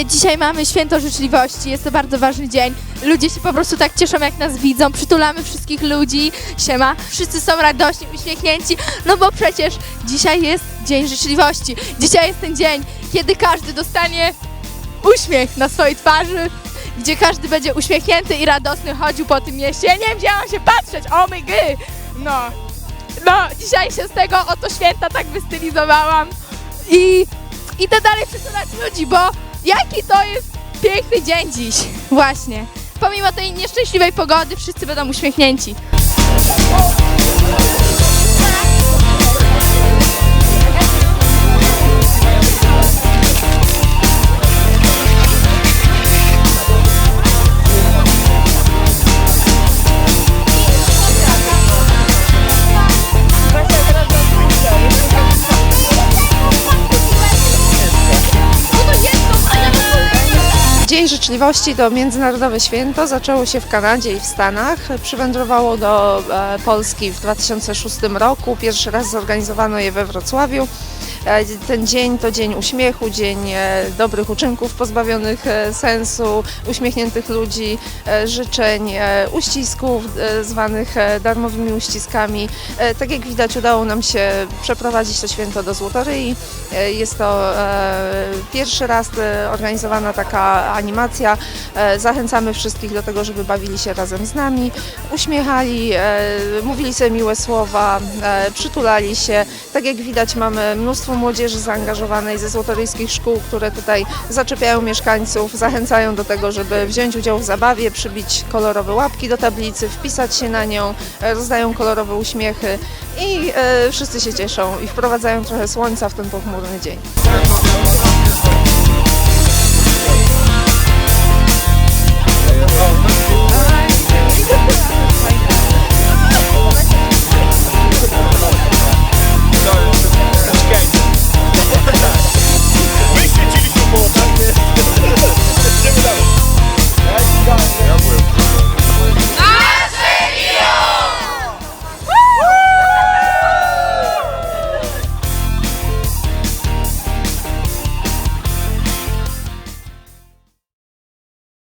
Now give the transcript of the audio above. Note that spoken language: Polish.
Y, Dzisiaj mamy święto życzliwości, jest to bardzo ważny dzień. Ludzie się po prostu tak cieszą, jak nas widzą. Przytulamy wszystkich ludzi. Siema. Wszyscy są radośni, uśmiechnięci, no bo przecież dzisiaj jest Dzień Życzliwości. Dzisiaj jest ten dzień, kiedy każdy dostanie uśmiech na swojej twarzy, gdzie każdy będzie uśmiechnięty i radosny chodził po tym mieście. Ja nie wiem, gdzie mam się patrzeć, o my gy! No, no, dzisiaj się z tego oto święta tak wystylizowałam i idę dalej przekonać ludzi, bo jaki to jest piękny dzień dziś. Właśnie. Pomimo tej nieszczęśliwej pogody wszyscy będą uśmiechnięci. Dzień Życzliwości to międzynarodowe święto. Zaczęło się w Kanadzie i w Stanach. Przywędrowało do e, Polski w 2006 roku. Pierwszy raz zorganizowano je we Wrocławiu. E, Ten dzień to dzień uśmiechu, dzień e, dobrych uczynków pozbawionych e, sensu, uśmiechniętych ludzi, życzeń, uścisków zwanych darmowymi uściskami. Tak jak widać udało nam się przeprowadzić to święto do Złotoryi. Jest to pierwszy raz organizowana taka animacja. Zachęcamy wszystkich do tego, żeby bawili się razem z nami, uśmiechali, mówili sobie miłe słowa, przytulali się. Tak jak widać mamy mnóstwo młodzieży zaangażowanej ze złotoryjskich szkół, które tutaj zaczepiają mieszkańców, zachęcają do tego, żeby wziąć udział w zabawie, przybić kolorowe łapki do tablicy, wpisać się na nią, e, rozdają kolorowe uśmiechy i e, wszyscy się cieszą i wprowadzają trochę słońca w ten pochmurny dzień. Yeah.